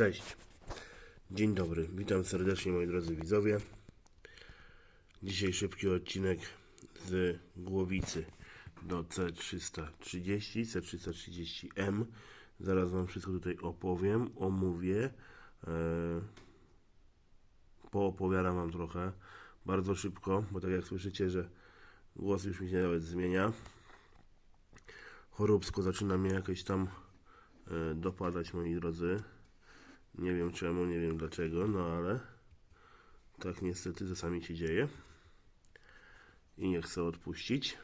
Cześć. Dzień dobry. Witam serdecznie moi drodzy widzowie. Dzisiaj szybki odcinek z Głowicy do C330, C330M. Zaraz Wam wszystko tutaj opowiem, omówię. E, poopowiadam Wam trochę bardzo szybko, bo tak jak słyszycie, że głos już mi się nawet zmienia. Choróbsko zaczyna mnie jakieś tam e, dopadać, moi drodzy. Nie wiem czemu, nie wiem dlaczego, no ale tak niestety czasami się dzieje. I nie chcę odpuścić.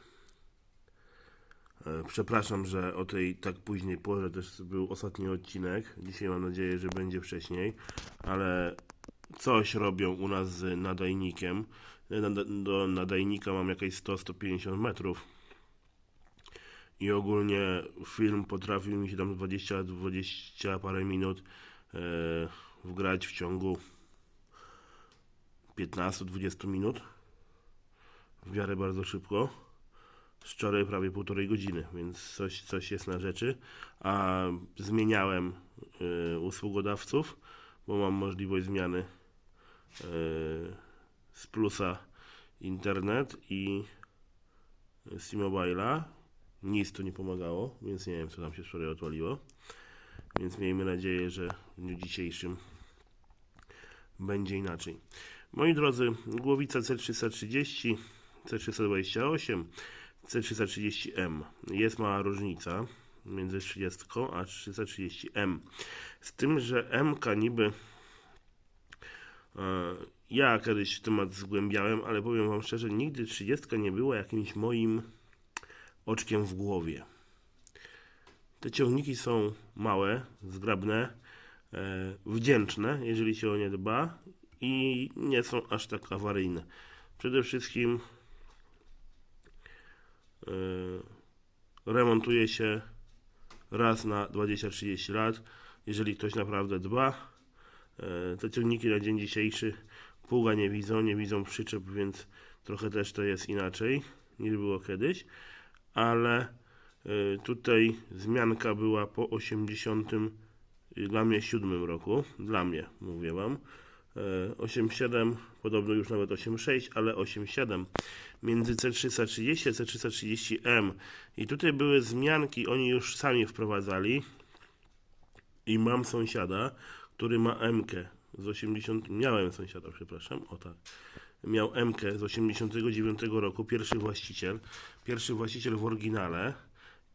E, Przepraszam, że o tej tak późnej porze też był ostatni odcinek. Dzisiaj mam nadzieję, że będzie wcześniej, ale coś robią u nas z nadajnikiem. Nada- Do nadajnika mam jakieś 100-150 metrów. I ogólnie film potrafił mi się tam 20-20 parę minut e, wgrać w ciągu 15-20 minut. W miarę bardzo szybko. Wczoraj prawie półtorej godziny, więc coś, coś jest na rzeczy. A zmieniałem e, usługodawców, bo mam możliwość zmiany e, z plusa internet i z T-Mobile'a. Nic tu nie pomagało, więc nie wiem co tam się wczoraj odwaliło. Więc miejmy nadzieję, że w dniu dzisiejszym będzie inaczej. Moi drodzy, głowica C330, C328, C330M. Jest mała różnica między 30 a 330M. Z tym, że MK niby e, ja kiedyś temat zgłębiałem, ale powiem Wam szczerze, nigdy 30 nie była jakimś moim oczkiem w głowie. Te ciągniki są małe, zgrabne, e, wdzięczne, jeżeli się o nie dba i nie są aż tak awaryjne. Przede wszystkim e, remontuje się raz na 20-30 lat, jeżeli ktoś naprawdę dba. E, te ciągniki na dzień dzisiejszy pługa nie widzą, nie widzą przyczep, więc trochę też to jest inaczej niż było kiedyś, ale tutaj zmianka była po 80 y, dla mnie 7 roku, dla mnie mówię wam. E, 8.7, podobno już nawet 8.6, ale 8.7 między C330 a C330M. I tutaj były zmianki, oni już sami wprowadzali. I mam sąsiada, który ma MK z 80. Miałem sąsiada, przepraszam, o tak. Miał MK z 89 roku, pierwszy właściciel. Pierwszy właściciel w oryginale.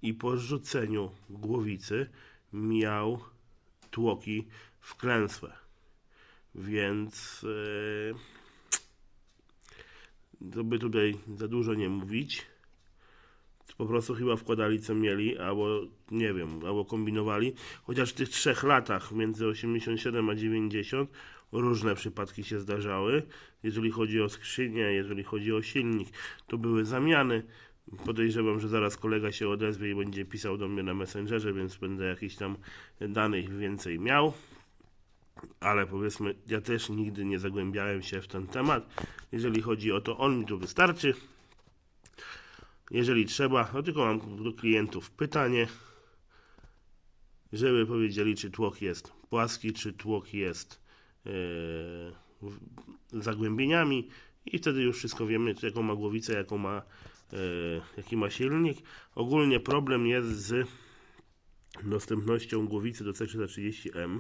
I po rzuceniu głowicy miał tłoki wklęsłe. Więc yy, to by tutaj za dużo nie mówić. Po prostu chyba wkładali co mieli, albo nie wiem, albo kombinowali. Chociaż w tych trzech latach między 87 a 90 różne przypadki się zdarzały. Jeżeli chodzi o skrzynię, jeżeli chodzi o silnik, to były zamiany. Podejrzewam, że zaraz kolega się odezwie i będzie pisał do mnie na Messengerze, więc będę jakichś tam danych więcej miał. Ale powiedzmy, ja też nigdy nie zagłębiałem się w ten temat. Jeżeli chodzi o to, on mi tu wystarczy. Jeżeli trzeba, no tylko mam do klientów pytanie, żeby powiedzieli, czy tłok jest płaski, czy tłok jest w- zagłębieniami i wtedy już wszystko wiemy, jaką ma głowicę, jaką ma, jaki ma silnik. Ogólnie problem jest z dostępnością głowicy do C330M.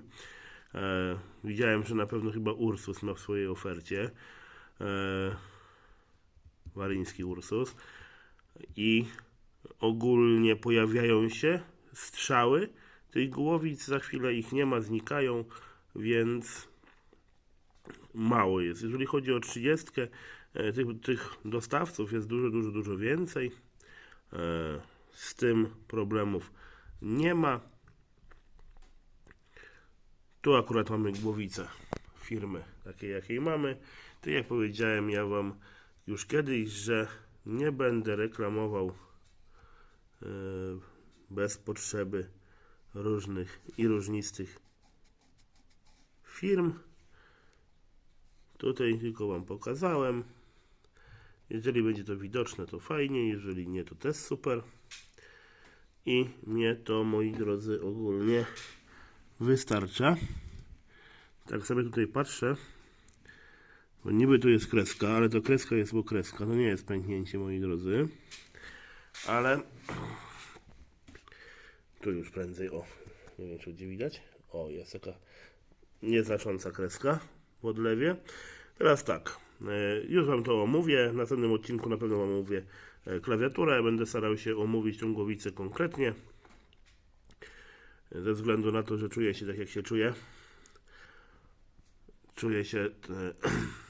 E, widziałem, że na pewno chyba Ursus ma w swojej ofercie. E, waryński Ursus i ogólnie pojawiają się strzały tych głowic, za chwilę ich nie ma, znikają, więc mało jest. Jeżeli chodzi o 30, e, tych, tych dostawców jest dużo, dużo, dużo więcej. E, Z tym problemów nie ma. Tu akurat mamy głowicę firmy takiej, jakiej mamy. Tak jak powiedziałem ja Wam już kiedyś, że nie będę reklamował e, bez potrzeby różnych i różnistych firm. Tutaj tylko Wam pokazałem. Jeżeli będzie to widoczne, to fajnie, jeżeli nie, to też super. I mnie to, moi drodzy, ogólnie wystarcza. Tak sobie tutaj patrzę, bo niby tu jest kreska, ale to kreska jest, bo kreska, to nie jest pęknięcie, moi drodzy. Ale tu już prędzej, o, nie wiem czy gdzie widać. O, jest taka nieznacząca kreska w odlewie. Teraz tak, już Wam to omówię. W następnym odcinku na pewno Wam omówię e, klawiaturę. Będę starał się omówić tą głowicę konkretnie. Ze względu na to, że czuję się tak jak się czuję. Czuję się. E,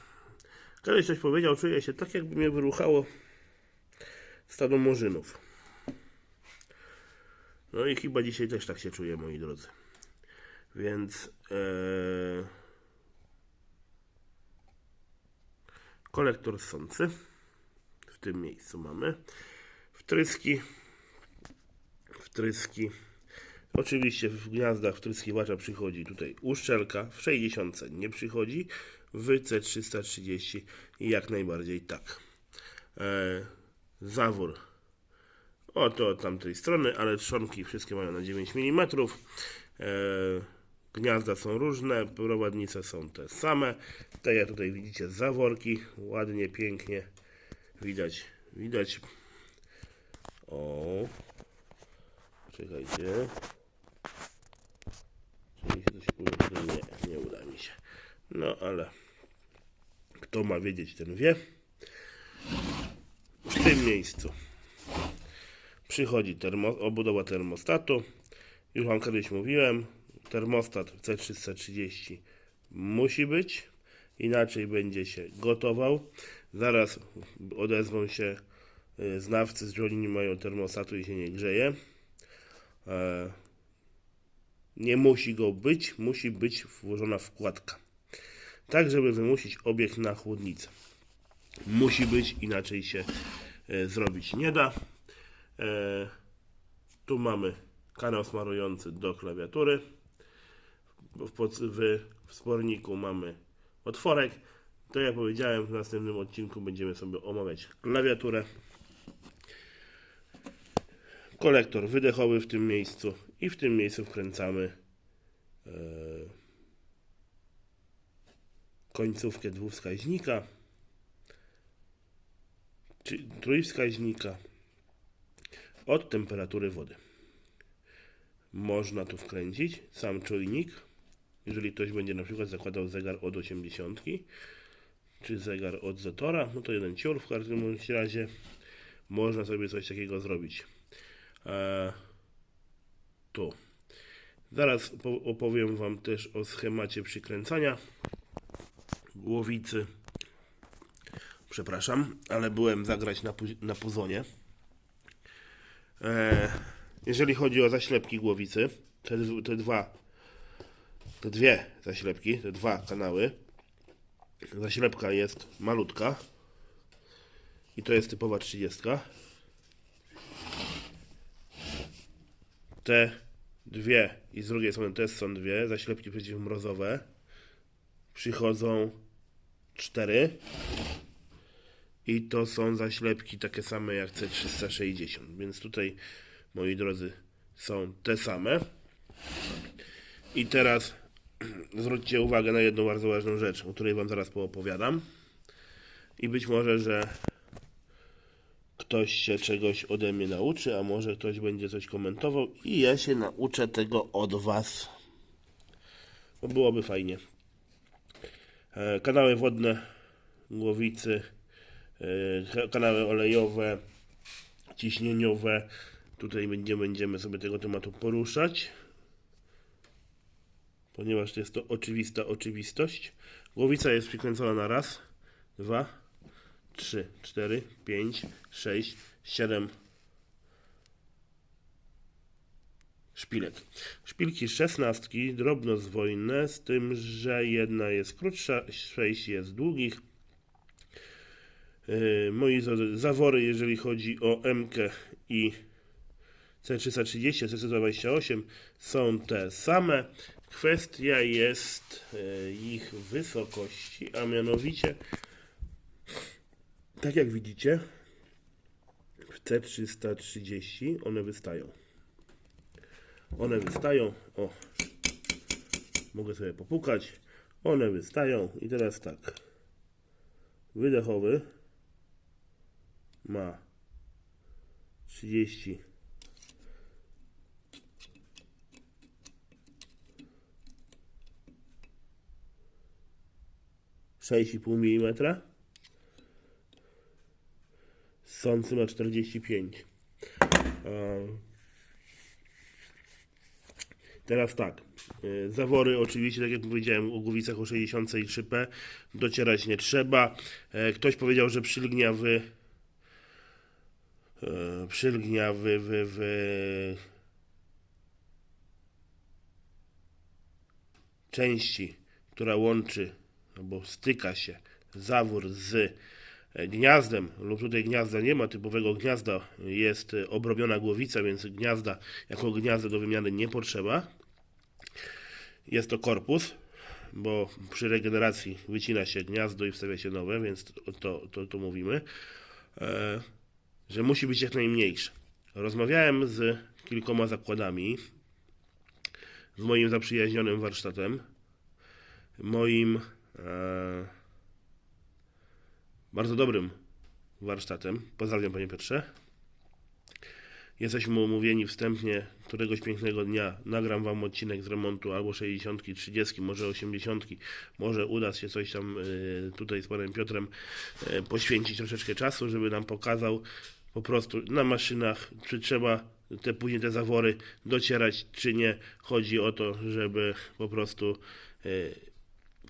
Kiedyś coś powiedział, czuję się tak, jakby mnie wyruchało stado murzynów. No i chyba dzisiaj też tak się czuję, moi drodzy. Więc e, kolektor ssący w tym miejscu mamy. Wtryski. Wtryski. Oczywiście w gniazdach wtryskiwacza przychodzi tutaj uszczelka. W 60 nie przychodzi. W C330 jak najbardziej tak. E, zawór Oto od tamtej strony, ale trzonki wszystkie mają na 9 mm. E, gniazda są różne, prowadnice są te same. Tak jak tutaj widzicie zaworki, ładnie, pięknie widać, widać. O, czekajcie. Czy mi się coś uda? Nie, nie uda mi się. No ale kto ma wiedzieć, ten wie. W tym miejscu przychodzi termo, obudowa termostatu. Już Wam kiedyś mówiłem, termostat C330 musi być, inaczej będzie się gotował. Zaraz odezwą się e, znawcy, że oni nie mają termostatu i się nie grzeje. E, Nie musi go być, musi być włożona wkładka. Tak, żeby wymusić obiekt na chłodnicę. Musi być, inaczej się e, zrobić nie da. E, tu mamy kanał smarujący do klawiatury. W, pod, w wsporniku mamy otworek. To jak powiedziałem, w następnym odcinku będziemy sobie omawiać klawiaturę. Kolektor wydechowy w tym miejscu i w tym miejscu wkręcamy e, końcówkę dwuwskaźnika czy trójwskaźnika od temperatury wody. Można tu wkręcić sam czujnik. Jeżeli ktoś będzie na przykład zakładał zegar od 80 czy zegar od Zetora, no to jeden ciur w każdym razie można sobie coś takiego zrobić. Eee, tu. Zaraz opowiem Wam też o schemacie przykręcania głowicy. Przepraszam, ale byłem zagrać na, na puzonie. E, jeżeli chodzi o zaślepki głowicy, te, te dwa, te dwie zaślepki, te dwa kanały, zaślepka jest malutka i to jest typowa 30. Te dwie i z drugiej strony też są dwie zaślepki przeciwmrozowe. Przychodzą cztery. I to są zaślepki takie same jak C360, więc tutaj, moi drodzy, są te same. I teraz zwróćcie uwagę na jedną bardzo ważną rzecz, o której Wam zaraz poopowiadam. I być może, że ktoś się czegoś ode mnie nauczy, a może ktoś będzie coś komentował i ja się nauczę tego od Was. Bo byłoby fajnie. E, Kanały wodne głowicy e, kanały olejowe, ciśnieniowe. Tutaj będzie, będziemy sobie tego tematu poruszać, ponieważ jest to oczywista oczywistość. Głowica jest przykręcona na raz, dwa, trzy, cztery, pięć, sześć, siedem szpilek. Szpilki szesnastki, drobno zwojne, z tym, że jedna jest krótsza, sześć jest długich. Yy, Moi za- zawory, jeżeli chodzi o MK i C330, C328 są te same. Kwestia jest yy, ich wysokości, a mianowicie, tak jak widzicie, w C330 one wystają. One wystają, o, mogę sobie popukać, One wystają i teraz tak. Wydechowy ma 30 6,5 mm. Sący ma 45. Ehm. Teraz tak. e, Zawory oczywiście, tak jak powiedziałem, o głowicach o 60 i 3P docierać nie trzeba. E, Ktoś powiedział, że przylgnia w e, przylgnia w, w, w części, która łączy albo styka się zawór z e, gniazdem, lub tutaj gniazda nie ma, typowego gniazda, jest e, obrobiona głowica, więc gniazda jako gniazdo do wymiany nie potrzeba. Jest to korpus, bo przy regeneracji wycina się gniazdo i wstawia się nowe, więc to, to, to, mówimy, e, że musi być jak najmniejsze. Rozmawiałem z kilkoma zakładami, z moim zaprzyjaźnionym warsztatem, moim bardzo dobrym warsztatem. Pozdrawiam Panie Piotrze. Jesteśmy umówieni wstępnie, któregoś pięknego dnia nagram Wam odcinek z remontu albo 60, 30, może 80, może uda się coś tam e, tutaj z Panem Piotrem e, poświęcić troszeczkę czasu, żeby nam pokazał po prostu na maszynach, czy trzeba te później te zawory docierać, czy nie. Chodzi o to, żeby po prostu e,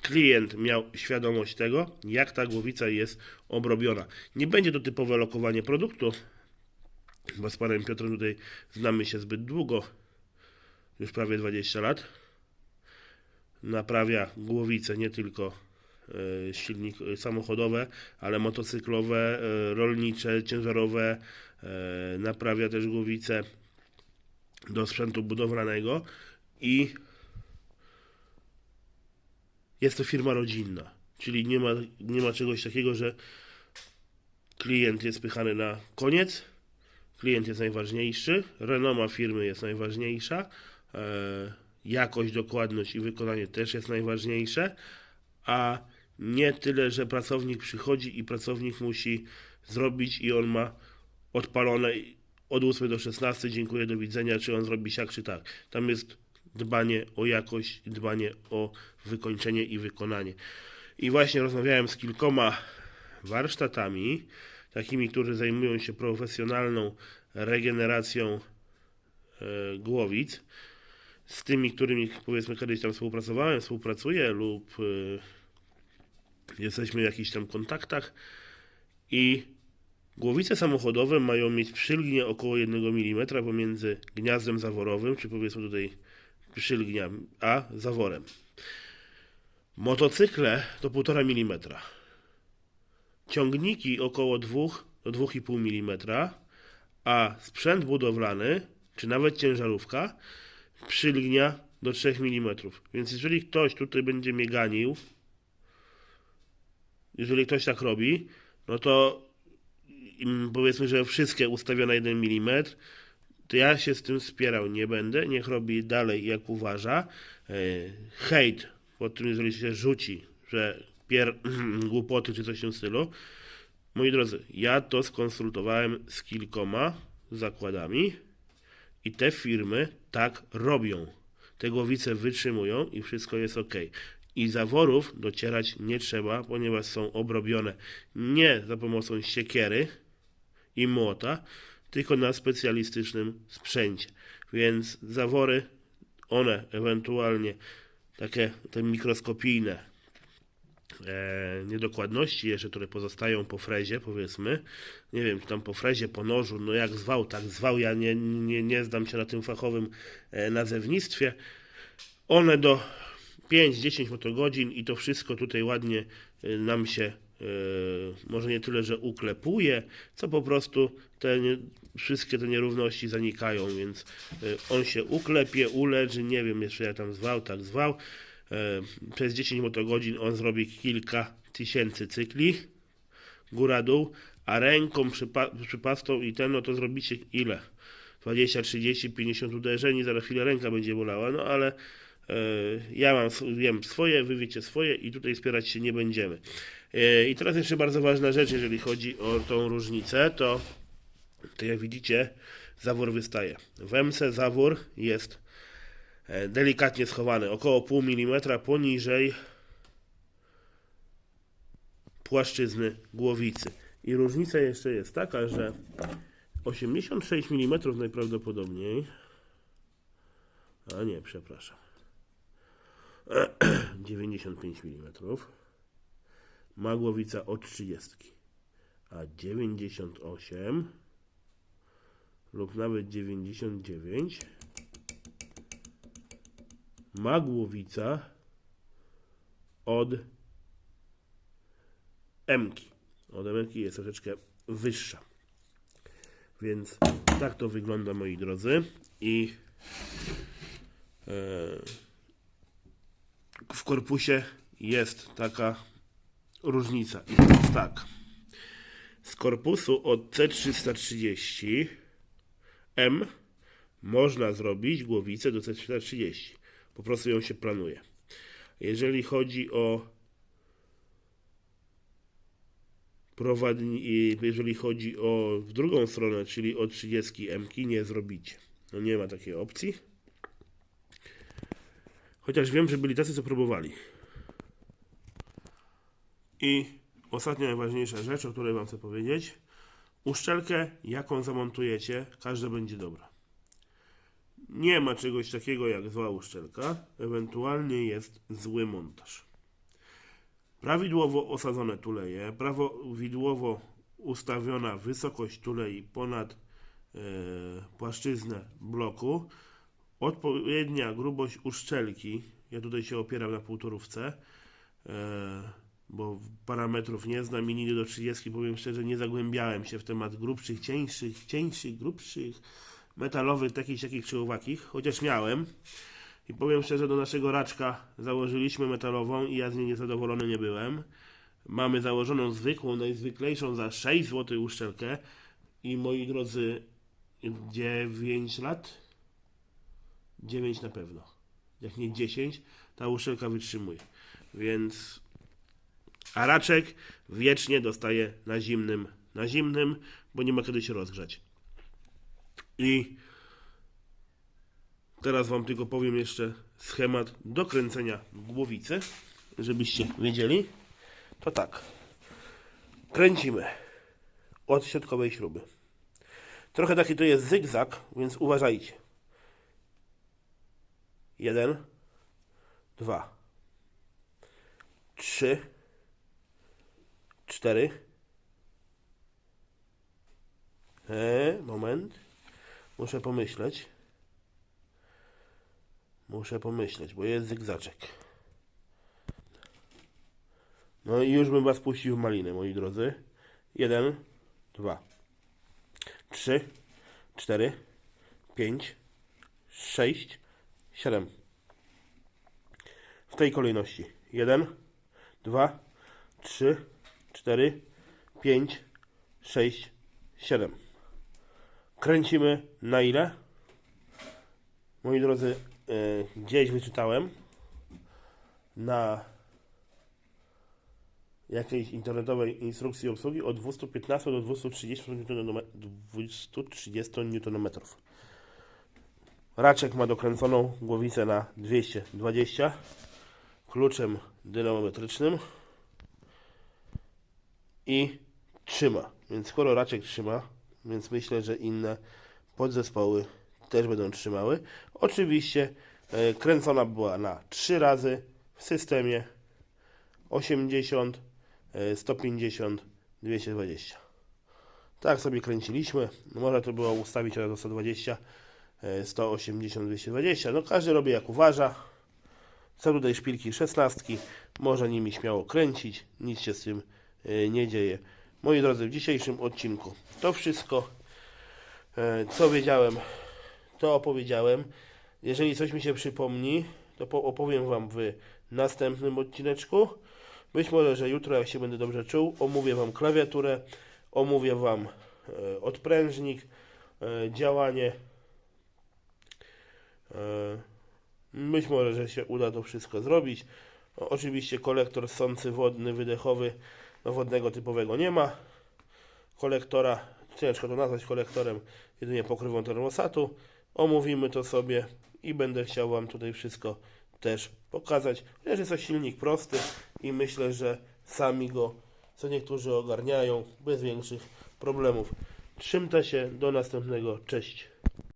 klient miał świadomość tego, jak ta głowica jest obrobiona. Nie będzie to typowe lokowanie produktu, bo z panem Piotrem tutaj znamy się zbyt długo, już prawie 20 lat. Naprawia głowice nie tylko e, silnik e, samochodowe, ale motocyklowe, e, rolnicze, ciężarowe. Naprawia też głowice do sprzętu budowlanego i jest to firma rodzinna, czyli nie ma, nie ma czegoś takiego, że klient jest pychany na koniec, klient jest najważniejszy, renoma firmy jest najważniejsza, e, jakość, dokładność i wykonanie też jest najważniejsze, a nie tyle, że pracownik przychodzi i pracownik musi zrobić i on ma odpalone od 8 do 16, dziękuję, do widzenia, czy on zrobi siak, czy tak. Tam jest dbanie o jakość, dbanie o wykończenie i wykonanie. I właśnie rozmawiałem z kilkoma warsztatami, takimi, którzy zajmują się profesjonalną regeneracją e, głowic, z tymi, którymi powiedzmy kiedyś tam współpracowałem, współpracuję lub e, jesteśmy w jakichś tam kontaktach i Głowice samochodowe mają mieć przylgnię około 1 mm pomiędzy gniazdem zaworowym, czy powiedzmy tutaj przylgnia, a zaworem. Motocykle to 1,5 mm. Ciągniki około 2 do 2,5 mm, a sprzęt budowlany, czy nawet ciężarówka, przylgnia do 3 mm. Więc jeżeli ktoś tutaj będzie mnie ganił, jeżeli ktoś tak robi, no to im powiedzmy, że wszystkie ustawione 1 mm, to ja się z tym spierał nie będę, niech robi dalej jak uważa. E, Hejt, po tym jeżeli się rzuci, że pier głupoty czy coś w tym stylu. Moi drodzy, ja to skonsultowałem z kilkoma zakładami i te firmy tak robią. Te głowice wytrzymują i wszystko jest ok. I zaworów docierać nie trzeba, ponieważ są obrobione nie za pomocą siekiery i młota, tylko na specjalistycznym sprzęcie. Więc zawory, one ewentualnie takie te mikroskopijne e, niedokładności jeszcze, które pozostają po frezie, powiedzmy, nie wiem, czy tam po frezie, po nożu, no jak zwał, tak zwał, ja nie, nie, nie znam się na tym fachowym e, nazewnictwie, one do 5-10 motogodzin i to wszystko tutaj ładnie e, nam się e, może nie tyle, że uklepuje, co po prostu te wszystkie te nierówności zanikają, więc e, on się uklepie, uleży, nie wiem jeszcze jak tam zwał, tak zwał. E, Przez 10 motogodzin on zrobi kilka tysięcy cykli, góra dół, a ręką przypa- przypastą i ten, no to zrobicie ile? 20, 30, 50 uderzeń, zaraz chwilę ręka będzie bolała, no ale E, Ja mam, wiem swoje, wy wiecie swoje i tutaj spierać się nie będziemy. I teraz jeszcze bardzo ważna rzecz, jeżeli chodzi o tą różnicę, to, to jak widzicie, zawór wystaje. W MC zawór jest e, delikatnie schowany, około pół milimetra poniżej płaszczyzny głowicy. I różnica jeszcze jest taka, że 86 mm najprawdopodobniej, a nie, przepraszam, 95 mm ma głowica od 30, a 98 lub nawet 99 ma głowica od Mki. Od Mki jest troszeczkę wyższa. Więc tak to wygląda, moi drodzy. I e, w korpusie jest taka różnica. I teraz tak. Z korpusu od C330 M można zrobić głowicę do C330. Po prostu ją się planuje. Jeżeli chodzi o prowadni, jeżeli chodzi o w drugą stronę, czyli o 30 M, nie zrobicie. No nie ma takiej opcji. Chociaż wiem, że byli tacy, co próbowali. I ostatnia najważniejsza rzecz, o której Wam chcę powiedzieć. Uszczelkę, jaką zamontujecie, każda będzie dobra. Nie ma czegoś takiego jak zła uszczelka, ewentualnie jest zły montaż. Prawidłowo osadzone tuleje, prawidłowo ustawiona wysokość tulei ponad e, płaszczyznę bloku, odpowiednia grubość uszczelki, ja tutaj się opieram na półtorówce, e, bo parametrów nie znam i nigdy do 30, powiem szczerze, nie zagłębiałem się w temat grubszych, cieńszych, cieńszych, grubszych, metalowych, takich, takich czy owakich, chociaż miałem. I powiem szczerze, do naszego raczka założyliśmy metalową i ja z niej niezadowolony nie byłem. Mamy założoną zwykłą, najzwyklejszą za 6 zł uszczelkę i moi drodzy, 9 lat? 9 na pewno. Jak nie 10, ta uszczelka wytrzymuje. Więc a raczek wiecznie dostaje na zimnym, na zimnym, bo nie ma kiedy się rozgrzać. I teraz Wam tylko powiem jeszcze schemat dokręcenia głowicy, żebyście wiedzieli. To tak. Kręcimy od środkowej śruby. Trochę taki to jest zygzak, więc uważajcie. Jeden, dwa, trzy, cztery. E, moment. Muszę pomyśleć. Muszę pomyśleć, bo jest zygzaczek. No i już bym was puścił w malinę, moi drodzy. Jeden, dwa, trzy, cztery, pięć, sześć, siedem. W tej kolejności. Jeden, dwa, trzy, cztery, pięć, sześć, siedem. Kręcimy na ile? Moi drodzy, yy, gdzieś wyczytałem na jakiejś internetowej instrukcji obsługi od 215 do 230 Nm. 230 Nm. Raczek ma dokręconą głowicę na 220 kluczem dynamometrycznym i trzyma. Więc skoro raczek trzyma, więc myślę, że inne podzespoły też będą trzymały. Oczywiście e, kręcona była na 3 razy w systemie 80, e, 150, 220. Tak sobie kręciliśmy. Można to było ustawić na 120, e, 180, 220. No każdy robi jak uważa. Są tutaj szpilki 16. Można nimi śmiało kręcić. Nic się z tym e, nie dzieje. Moi drodzy, w dzisiejszym odcinku to wszystko, e, co wiedziałem, to opowiedziałem. Jeżeli coś mi się przypomni, to po- opowiem Wam w następnym odcineczku. Być może, że jutro, jak się będę dobrze czuł, omówię Wam klawiaturę, omówię Wam e, odprężnik, e, działanie. Być może, że się uda to wszystko zrobić. Oczywiście kolektor sący wodny, wydechowy, no wodnego typowego nie ma. Kolektora, ciężko to nazwać kolektorem, jedynie pokrywą termosatu. Omówimy to sobie i będę chciał Wam tutaj wszystko też pokazać. Chociaż jest to silnik prosty i myślę, że sami go co niektórzy ogarniają bez większych problemów. Trzymta się, do następnego, cześć.